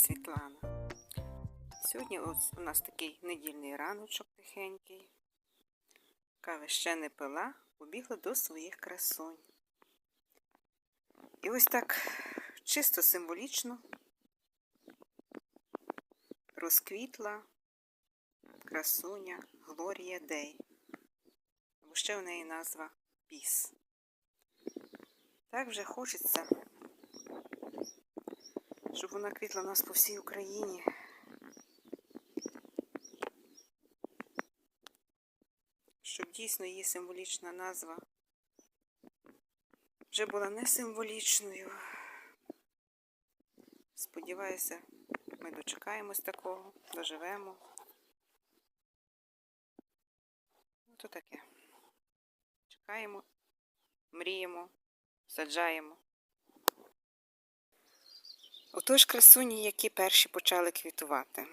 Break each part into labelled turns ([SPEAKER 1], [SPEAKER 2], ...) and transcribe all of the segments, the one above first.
[SPEAKER 1] Світлана. Сьогодні ось у нас такий недільний раночок тихенький. Кави ще не пила, побігла до своїх красунь. І ось так чисто символічно розквітла красуня Глорія Дей. Або ще у неї назва Піс. Так вже хочеться, щоб вона квітла у нас по всій Україні. Щоб дійсно її символічна назва вже була не символічною. Сподіваюся, ми дочекаємось такого, доживемо. Ну, то таке. Чекаємо, мріємо, саджаємо. Отож красуні, які перші почали квітувати.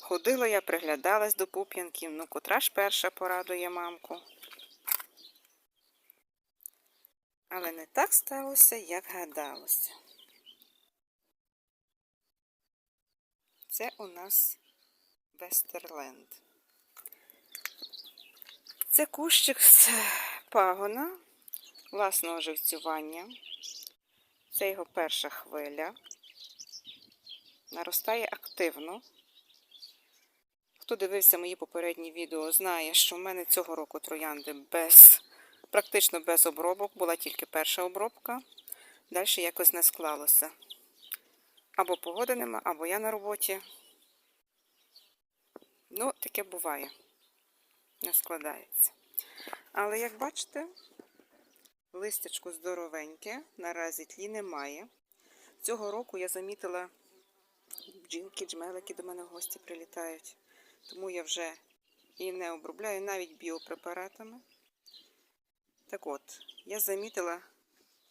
[SPEAKER 1] Ходила я, приглядалась до пуп'янків, ну котра ж перша порадує мамку. Але не так сталося, як гадалося. Це у нас Вестерленд. Це кущик з пагона власного живцювання. Це його перша хвиля. Наростає активно. Хто дивився мої попередні відео, знає, що в мене цього року троянди без, практично без обробок, була тільки перша обробка. Далі якось не склалося. Або погоди нема, або я на роботі. Ну, таке буває. Не складається. Але, як бачите, листячко здоровеньке, наразі тлі немає. Цього року я замітила, бджілки, джмелики до мене в гості прилітають. Тому я вже і не обробляю навіть біопрепаратами. Так от, я замітила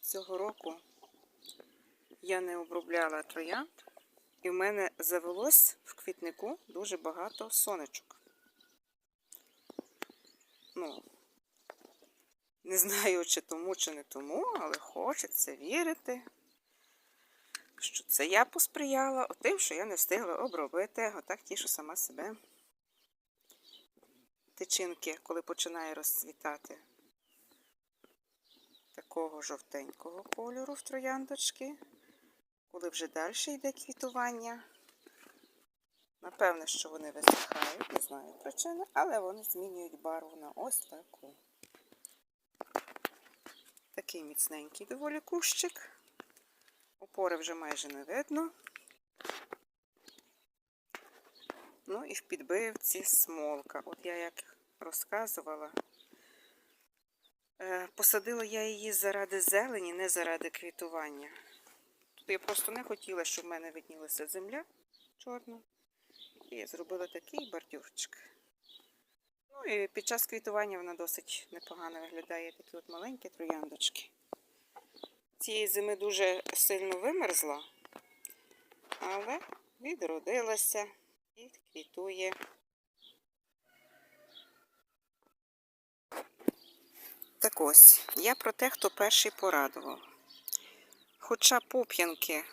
[SPEAKER 1] цього року, я не обробляла троянд, і в мене завелось в квітнику дуже багато сонечок. Ну, не знаю, чи тому, чи не тому, але хочеться вірити, що це я посприяла тим, що я не встигла обробити. Отак тішу сама себе. Тичинки, коли починає розцвітати такого жовтенького кольору в трояндочки. Коли вже далі йде квітування. Напевне, що вони висихають, не знаю причини, але вони змінюють барву на ось таку. Такий міцненький доволі кущик. Опори вже майже не видно. Ну і в підбивці смолка. От я як розказувала, е, посадила я її заради зелені, не заради квітування. Тут я просто не хотіла, щоб в мене виднілася земля чорна. І я зробила такий бордюрчик. Ну і під час квітування вона досить непогано виглядає, такі от маленькі трояндочки. Цієї зими дуже сильно вимерзла, але відродилася і квітує. Так ось, я про те, хто перший порадував. Хоча пуп'янки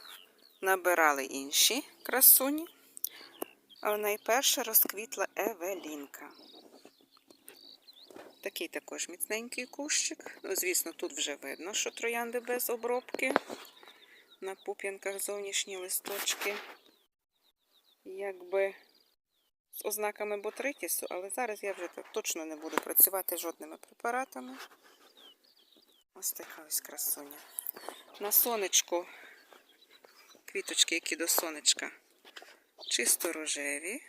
[SPEAKER 1] набирали інші красуні, але найперше розквітла Евелінка. Такий також міцненький кущик. Ну, звісно, тут вже видно, що троянди без обробки. На пуп'янках зовнішні листочки, якби з ознаками ботритісу, але зараз я вже точно не буду працювати жодними препаратами. Ось така ось красуня. На сонечку квіточки, які до сонечка, чисто рожеві.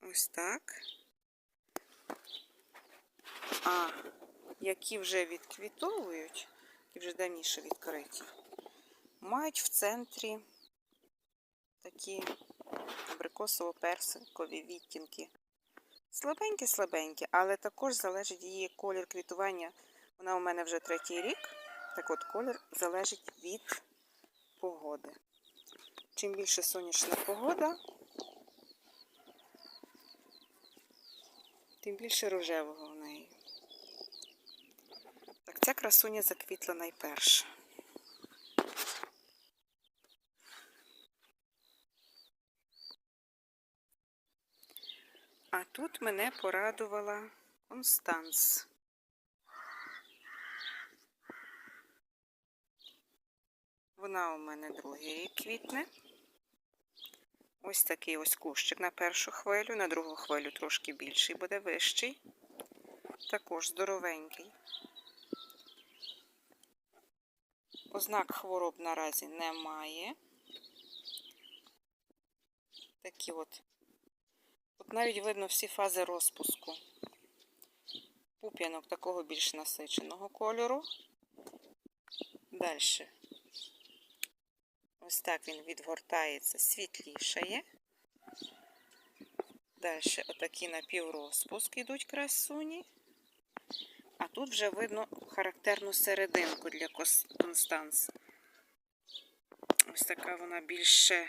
[SPEAKER 1] Ось так. А які вже відквітовують, які вже давніше відкриті, мають в центрі такі абрикосово-персикові відтінки. Слабенькі-слабенькі, але також залежить її колір квітування. Вона у мене вже третій рік. Так от колір залежить від погоди. Чим більше сонячна погода, тим більше рожевого в неї. Ця красуня заквітла найперше. А тут мене порадувала Констанс. Вона у мене другий квітне. Ось такий ось кущик на першу хвилю, на другу хвилю трошки більший буде вищий. Також здоровенький. Ознак хвороб наразі немає. Такі от. Тут навіть видно всі фази розпуску. Пуп'янок такого більш насиченого кольору. Далі. Ось так він відгортається, світлішає. Далі отакі напіврозпуск йдуть красуні. Тут вже видно характерну серединку для Констанс. Ось така вона більше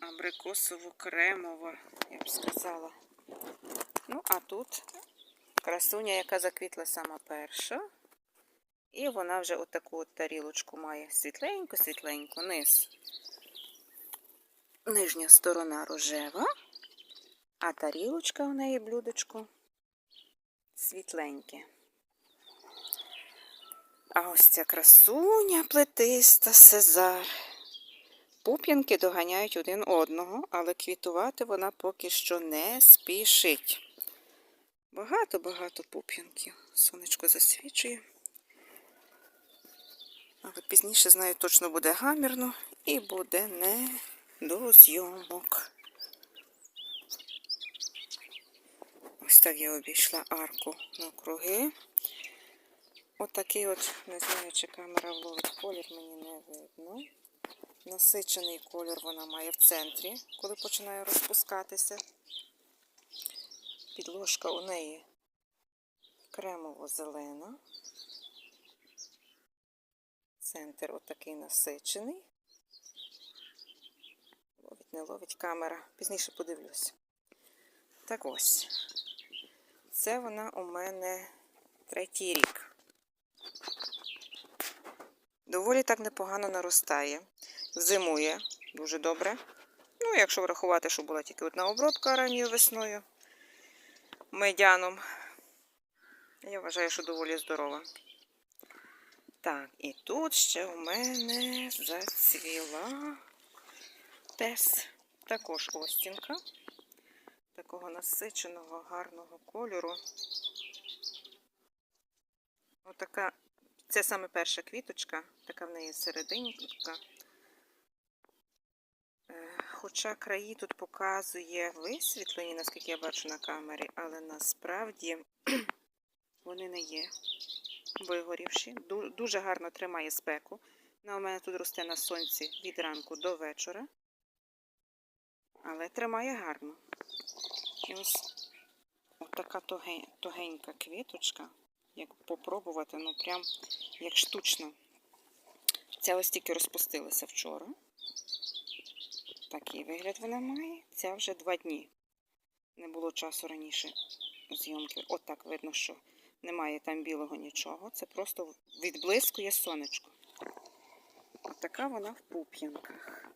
[SPEAKER 1] абрикосово-кремова, я б сказала. Ну, а тут красуня, яка заквітла сама перша. І вона вже отаку от тарілочку має світленьку, низ. Нижня сторона рожева, а тарілочка у неї блюдечко світленьке. А ось ця красуня плетиста Сезар. Пуп'янки доганяють один одного, але квітувати вона поки що не спішить. Багато-багато пуп'янків. Сонечко засвічує. Але пізніше, знаю, точно буде гамірно і буде не до зйомок. Так я обійшла арку навкруги. Отакий от, не знаю, чи камера вловить колір, мені не видно. Насичений колір вона має в центрі, коли починає розпускатися. Підложка у неї кремово-зелена. Центр отакий насичений. Ловить, не ловить камера. Пізніше подивлюсь. Так ось. Це вона у мене третій рік. Доволі так непогано наростає. Зимує дуже добре. Ну, якщо врахувати, що була тільки одна обробка ранньою весною медяном. Я вважаю, що доволі здорова. Так, і тут ще у мене зацвіла тес. Також остінка. Такого насиченого, гарного кольору. Отака, це саме перша квіточка, така в неї серединка. Е, Хоча краї тут показує висвітлені, наскільки я бачу на камері, але насправді вони не є вигорівші. Дуже гарно тримає спеку. Вона у мене тут росте на сонці від ранку до вечора. Але тримає гарно. І ось така тогенька квіточка. Як попробувати, ну прям як штучно. Ця ось тільки розпустилася вчора. Такий вигляд вона має. Ця вже два дні. Не було часу раніше зйомки. От так видно, що немає там білого нічого. Це просто відблискує сонечко. От така вона в пуп'янках.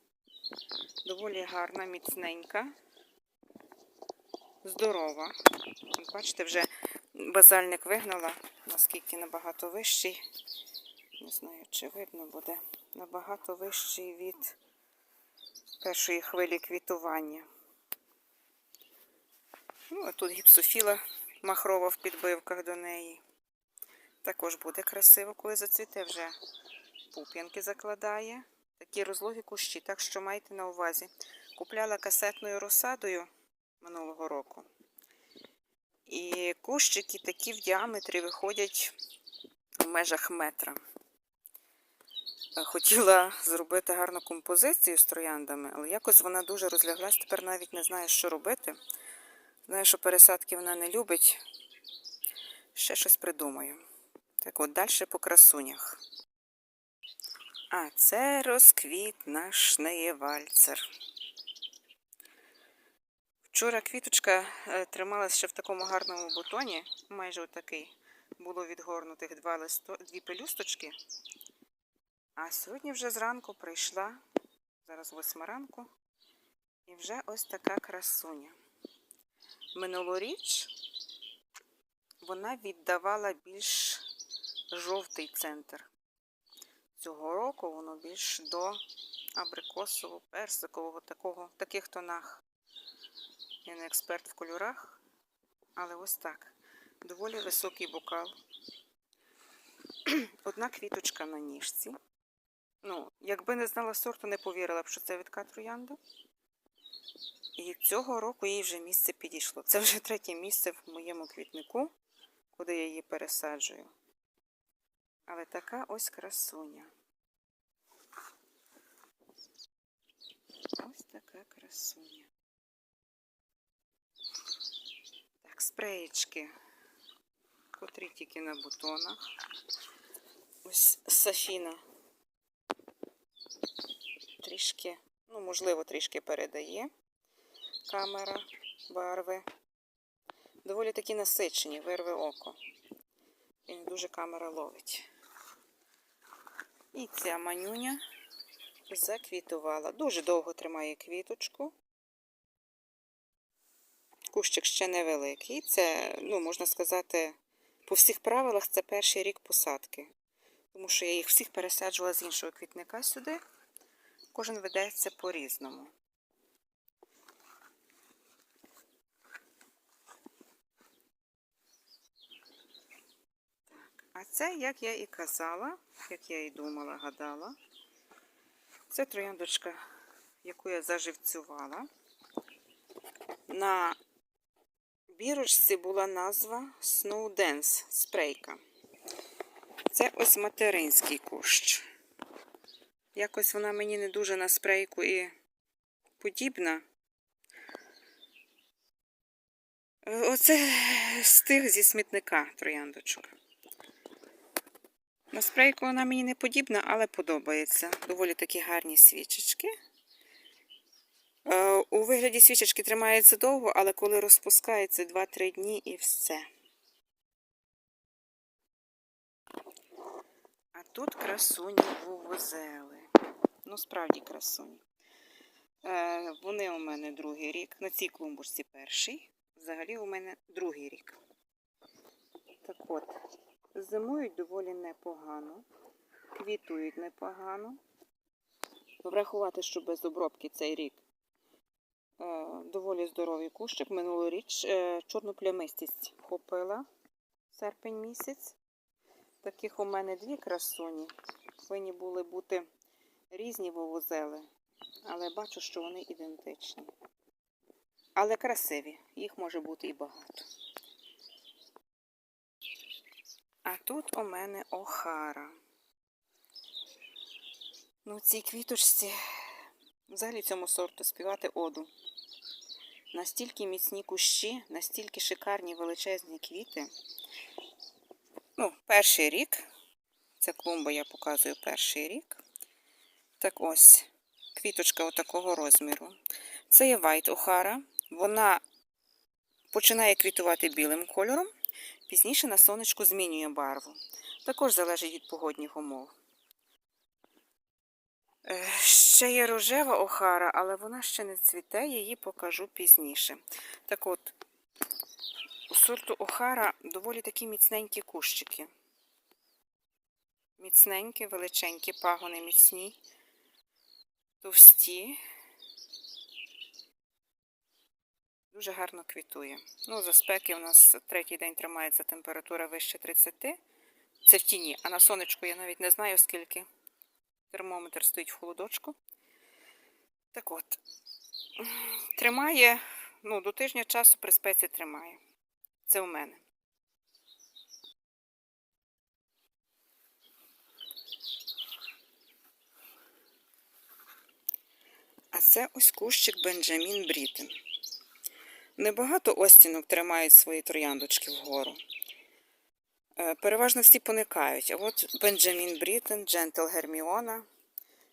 [SPEAKER 1] Доволі гарна, міцненька, здорова. Бачите, вже базальник вигнала, наскільки набагато вищий. Не знаю, чи видно буде. Набагато вищий від першої хвилі квітування. Ну, а тут гіпсофіла махрова в підбивках до неї. Також буде красиво, коли зацвіте вже пуп'янки закладає. Такі розлогі кущі, так що майте на увазі. Купляла касетною розсадою минулого року. І кущики такі в діаметрі виходять в межах метра. Е, Хотіла зробити гарну композицію з трояндами, але якось вона дуже розляглась, тепер навіть не знаю, що робити. Знаю, що пересадки вона не любить. Ще щось придумаю. Так от, далі по красунях. А це розквіт наш неєвальцер. Вчора квіточка е, трималася ще в такому гарному бутоні, майже отакий було відгорнутих два листо... дві пелюсточки. А сьогодні вже зранку прийшла, зараз восьма ранку, і вже ось така красуня. Минулоріч вона віддавала більш жовтий центр. Цього року воно більш до абрикосового, персикового, такого, таких тонах. Я не експерт в кольорах, але ось так. Доволі високий бокал. Одна квіточка на ніжці. Ну, якби не знала сорту, не повірила б, що це відка троянда. І цього року їй вже місце підійшло. Це вже третє місце в моєму квітнику, куди я її пересаджую. Але така ось красуня. Ось така красуня. Так, спреєчки, котрі тільки на бутонах. Ось Софіна трішки, ну, можливо, трішки передає камера барви. Доволі такі насичені, вирве око. І дуже камера ловить. І ця манюня заквітувала. Дуже довго тримає квіточку. Кущик ще невеликий. Це, ну, можна сказати, по всіх правилах це перший рік посадки. Тому що я їх всіх пересаджувала з іншого квітника сюди. Кожен ведеться по-різному. А це, як я і казала, як я і думала, гадала. Це трояндочка, яку я заживцювала. На бірочці була назва Snow Dance спрейка. Це ось материнський кущ. Якось вона мені не дуже на спрейку і подібна. Оце з тих зі смітника трояндочок. На спрейку вона мені не подібна, але подобається. Доволі такі гарні свічечки. Е, У вигляді свічечки тримається довго, але коли розпускається 2-3 дні і все. А тут красуні вувозели. Ну, справді красуні. Е, вони у мене другий рік. На цій клумбочці перший. Взагалі у мене другий рік. Так от, зимують доволі непогано, квітують непогано. Врахувати, що без обробки цей рік доволі здоровий кущик. Минулоріч е, чорну плямистість хопила серпень місяць. Таких у мене дві красуні. Повинні були бути різні вовозели, але бачу, що вони ідентичні. Але красиві, їх може бути і багато. А тут у мене охара. Ну, цій квіточці, взагалі цьому сорту співати оду. Настільки міцні кущі, настільки шикарні величезні квіти. Ну, перший рік. Ця клумба я показую перший рік. Так ось, квіточка отакого розміру. Це є White Охара. Вона починає квітувати білим кольором, пізніше на сонечку змінює барву. Також залежить від погодних умов. Ще є рожева охара, але вона ще не цвіте, її покажу пізніше. Так от, у сорту охара доволі такі міцненькі кущики. Міцненькі, величенькі, пагони міцні, товсті. Дуже гарно квітує. Ну, за спеки у нас третій день тримається температура вище 30. Це в тіні, а на сонечку я навіть не знаю, скільки. Термометр стоїть в холодочку. Так от, тримає, ну, до тижня часу при спеці тримає. Це у мене. А це ось кущик Бенджамін Брітен. Небагато остінок тримають свої трояндочки вгору. Е, Переважно всі поникають. А от Бенджамін Брітен, Джентл Герміона.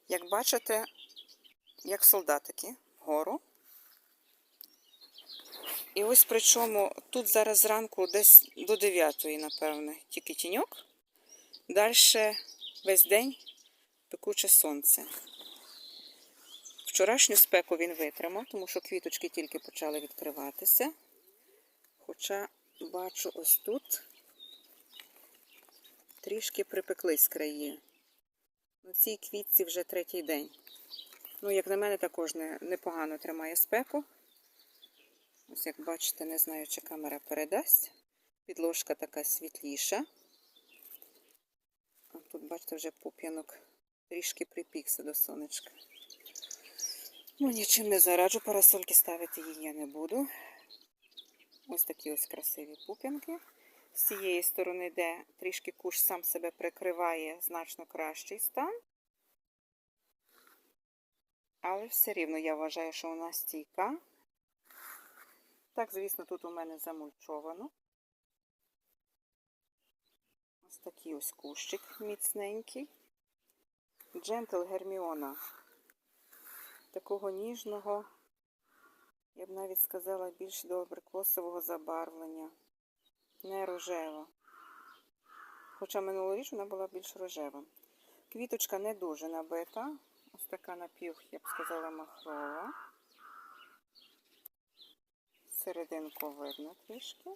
[SPEAKER 1] Як бачите, як солдатики вгору. І ось причому тут зараз зранку десь до 9, напевне, тільки тіньок. Далі весь день пекуче сонце. Вчорашню спеку він витримав, тому що квіточки тільки почали відкриватися. Хоча бачу ось тут трішки припеклись краї. На цій квітці вже третій день. Ну, як на мене, також непогано тримає спеку. Ось як бачите, не знаю, чи камера передасть. Підложка така світліша. А тут, бачите, вже пуп'янок трішки припікся до сонечка. Ну, нічим не зараджу, парасольки ставити її я не буду. Ось такі ось красиві пуп'янки. З цієї сторони, де трішки куш сам себе прикриває, значно кращий стан. Але все рівно я вважаю, що вона стійка. Так, звісно, тут у мене замульчовано. Ось такий ось кущик міцненький. Джентл Герміона. Такого ніжного, я б навіть сказала, більш до абрикосового забарвлення. Не рожева. Хоча минулоріч вона була більш рожева. Квіточка не дуже набита. Ось така напів, я б сказала, махрова. Серединку видно трішки.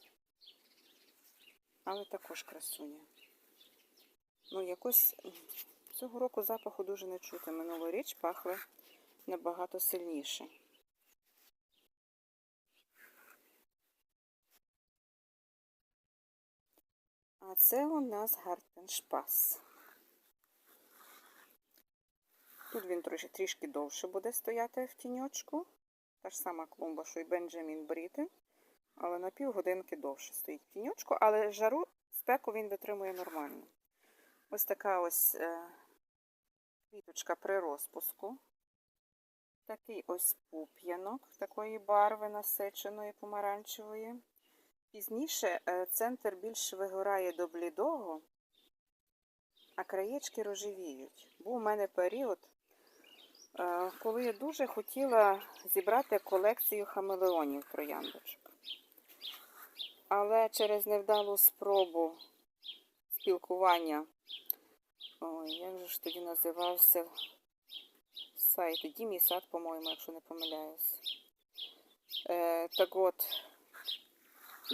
[SPEAKER 1] Але також красуня. Ну, якось цього року запаху дуже не чути. Минулоріч пахли набагато сильніше. А це у нас гартеншпас. Тут він трішки, довше буде стояти в тіньочку. Та ж сама клумба, що й Бенджамін Брітен. Але на півгодинки довше стоїть в тіньочку, але жару спеку він витримує нормально. Ось така ось е, квіточка при розпуску. Такий ось пуп'янок такої барви насиченої помаранчевої. Пізніше е, центр більш вигорає до блідого, а краєчки рожевіють. Був у мене період, е, коли я дуже хотіла зібрати колекцію хамелеонів трояндочок. Але через невдалу спробу спілкування, ой, як же ж тоді називався сайт Дім і сад, по-моєму, якщо не помиляюсь. Е, так от,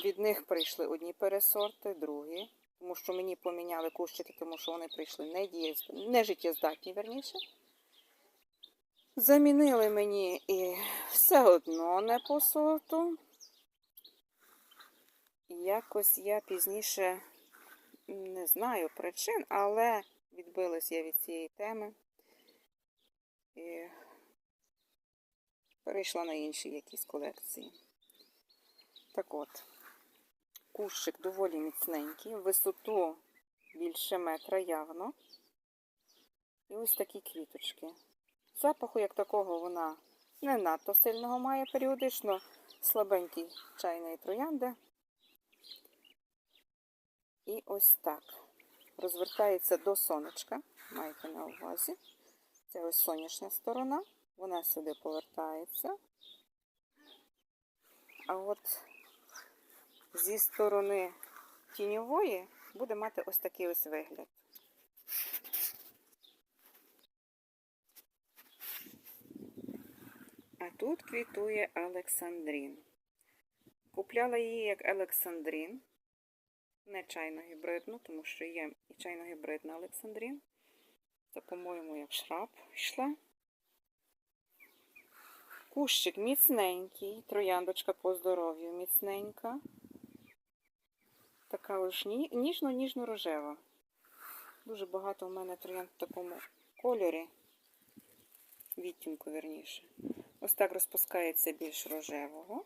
[SPEAKER 1] від них прийшли одні пересорти, другі, тому що мені поміняли кущики, тому що вони прийшли не, дієз... не життєздатні, верніше. Замінили мені і все одно не по сорту. Якось я пізніше не знаю причин, але відбилась я від цієї теми і перейшла на інші якісь колекції. Так от, кущик доволі міцненький, висоту більше метра явно. І ось такі квіточки. Запаху, як такого, вона не надто сильного має періодично слабенький чайної троянди. І ось так. Розвертається до сонечка, маєте на увазі. Це ось сонячна сторона, вона сюди повертається. А от зі сторони тіньової буде мати ось такий ось вигляд. А тут квітує Олександрін. Купляла її як Олександрін, не чайно-гібридну, тому що є і чайно-гібридна Олександрін. Це, по-моєму, як шраб йшла. Кущик міцненький, трояндочка по здоров'ю міцненька. Така ось ніжно-ніжно-рожева. Дуже багато в мене троянд в такому кольорі. Відтінку, верніше. Ось так розпускається більш рожевого.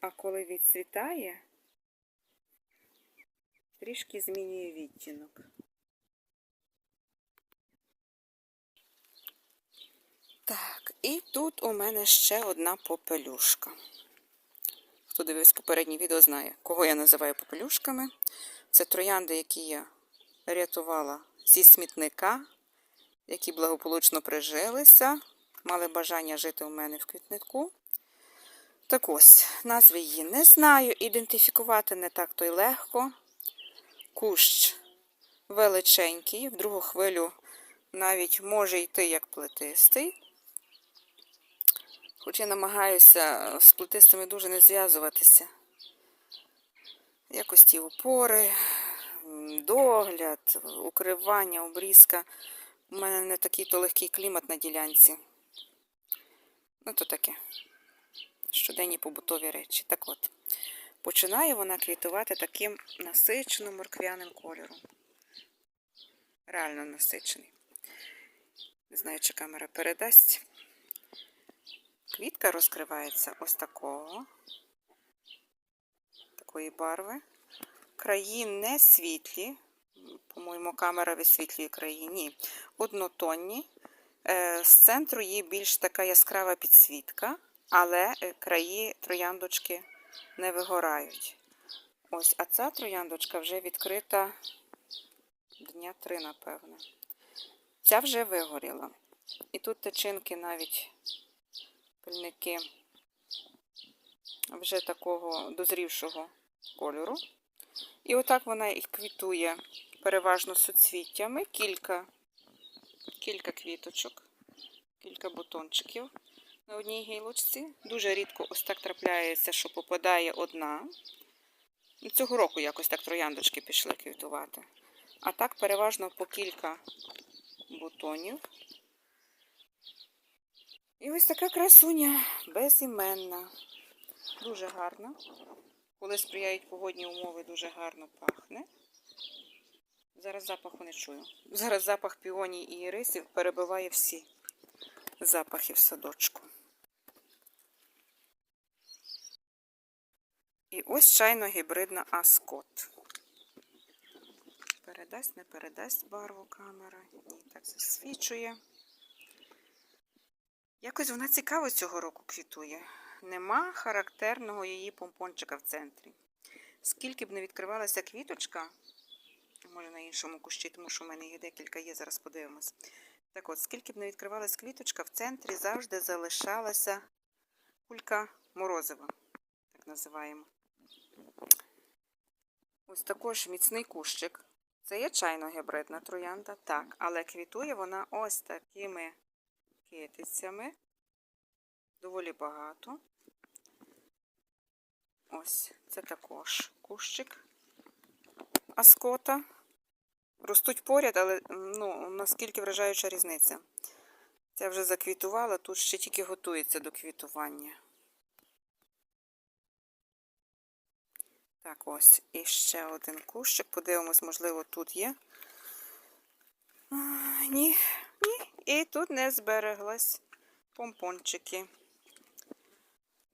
[SPEAKER 1] А коли відцвітає, трішки змінює відтінок. Так, і тут у мене ще одна попелюшка. Хто дивився попереднє відео, знає, кого я називаю попелюшками. Це троянди, які я рятувала зі смітника, які благополучно прижилися, мали бажання жити у мене в квітнику. Так ось, назви її не знаю, ідентифікувати не так то й легко. Кущ величенький, в другу хвилю навіть може йти як плетистий. Хоч я намагаюся з плетистими дуже не зв'язуватися. Якось ті опори, догляд, укривання, обрізка. У мене не такий то легкий клімат на ділянці. Ну, то таке. Щоденні побутові речі. Так от, починає вона квітувати таким насиченим морквяним кольором. Реально насичений. Не знаю, чи камера передасть. Квітка розкривається ось такого, такої барви. Краї не світлі. По-моєму, камера висвітлює краї. Ні. Однотонні. Е, З центру є більш така яскрава підсвітка, але е, краї трояндочки не вигорають. Ось, а ця трояндочка вже відкрита дня три, напевно. Ця вже вигоріла. І тут тичинки навіть пильники вже такого дозрівшого кольору. І отак вона і квітує переважно суцвіттями, кілька, кілька квіточок, кілька бутончиків на одній гілочці. Дуже рідко ось так трапляється, що попадає одна. Цього року якось так трояндочки пішли квітувати. А так переважно по кілька бутонів. І ось така красуня безіменна. Дуже гарна. Коли сприяють погодні умови, дуже гарно пахне. Зараз запаху не чую. Зараз запах піоній і ірисів перебиває всі запахи в садочку. І ось чайно гібридна аскот. Передасть, не передасть барву камера. Ні, так засвічує. Якось вона цікаво цього року квітує. Нема характерного її помпончика в центрі. Скільки б не відкривалася квіточка, може на іншому кущі, тому що в мене їх декілька є, зараз подивимось. Так от, скільки б не відкривалася квіточка, в центрі завжди залишалася кулька морозива, так називаємо. Ось також міцний кущик. Це є чайно гібридна троянда, так, але квітує вона ось такими китицями. Доволі багато. Ось, це також кущик аскота. Ростуть поряд, але ну, наскільки вражаюча різниця. Ця вже заквітувала, тут ще тільки готується до квітування. Так, ось. І ще один кущик. Подивимось, можливо, тут є. А, ні. І тут не збереглась помпончики.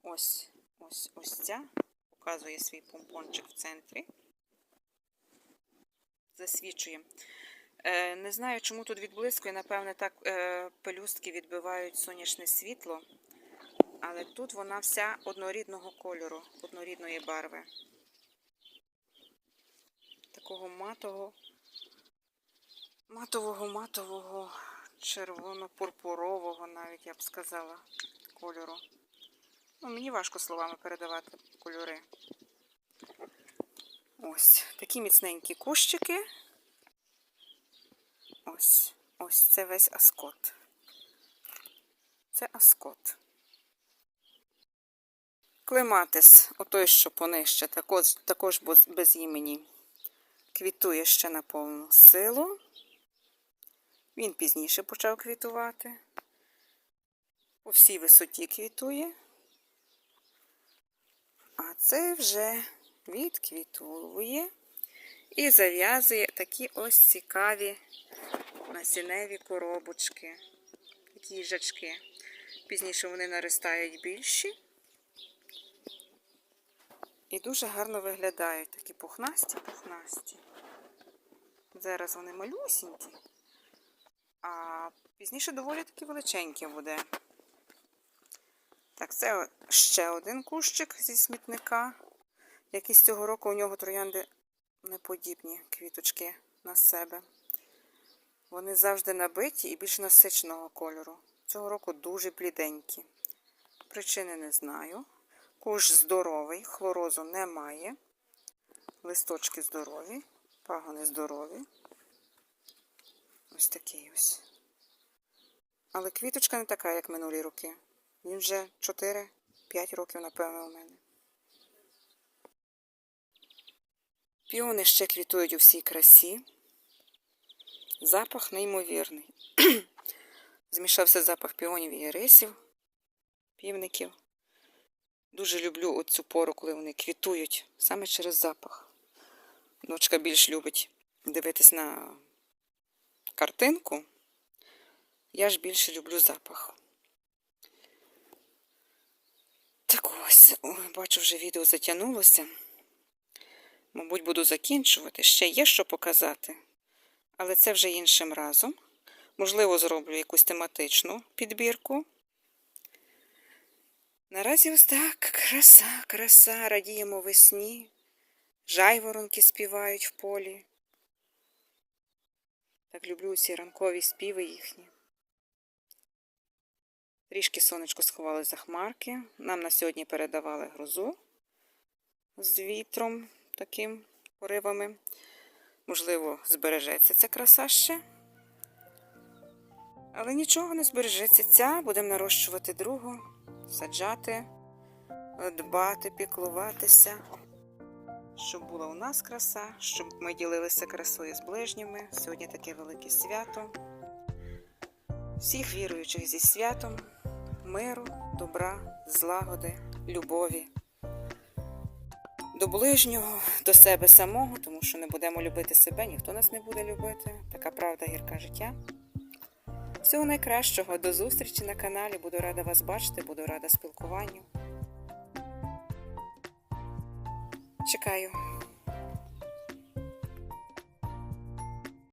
[SPEAKER 1] Ось, ось, ось ця. Показує свій помпончик в центрі. Засвічує. Е, не знаю, чому тут відблискує. Напевне, так е, пелюстки відбивають сонячне світло. Але тут вона вся однорідного кольору, однорідної барви. Такого матового, матового, матового, червоно-пурпурового, навіть я б сказала, кольору. Ну, мені важко словами передавати кольори. Ось такі міцненькі кущики. Ось, ось це весь аскот. Це аскот. Клематис, отой, що понижче, також, також без, імені. Квітує ще на повну силу. Він пізніше почав квітувати. По всій висоті квітує. А це вже відквітує і зав'язує такі ось цікаві насінневі коробочки, такі їжачки. Пізніше вони наростають більші. І дуже гарно виглядають такі пухнасті, пухнасті. Зараз вони малюсінькі, а пізніше доволі таки величенькі буде. Так, це ще один кущик зі смітника. Якісь цього року у нього троянди неподібні квіточки на себе. Вони завжди набиті і більш насиченого кольору. Цього року дуже бліденькі. Причини не знаю. Куш здоровий, хлорозу немає. Листочки здорові, пагони здорові. Ось такий ось. Але квіточка не така, як минулі роки. Він вже 4-5 років, напевно, у мене. Піони ще квітують у всій красі. Запах неймовірний. Змішався запах піонів і рисів, півників. Дуже люблю оцю пору, коли вони квітують, саме через запах. Дочка більш любить дивитись на картинку. Я ж більше люблю запах. Так ось, ой, бачу, вже відео затягнулося. Мабуть, буду закінчувати. Ще є що показати. Але це вже іншим разом. Можливо, зроблю якусь тематичну підбірку. Наразі ось так, краса, краса, радіємо весні. Жайворонки співають в полі. Так люблю ці ранкові співи їхні. Трішки сонечко сховали за хмарки. Нам на сьогодні передавали грозу з вітром, таким поривами. Можливо, збережеться ця краса ще. Але нічого не збережеться. Ця будемо нарощувати другу, саджати, дбати, піклуватися, щоб була у нас краса, щоб ми ділилися красою з ближніми. Сьогодні таке велике свято. Всіх віруючих зі святом, миру, добра, злагоди, любові. До ближнього, до себе самого, тому що не будемо любити себе, ніхто нас не буде любити. Така правда гірка життя. Всього найкращого, до зустрічі на каналі. Буду рада вас бачити, буду рада спілкуванню. Чекаю.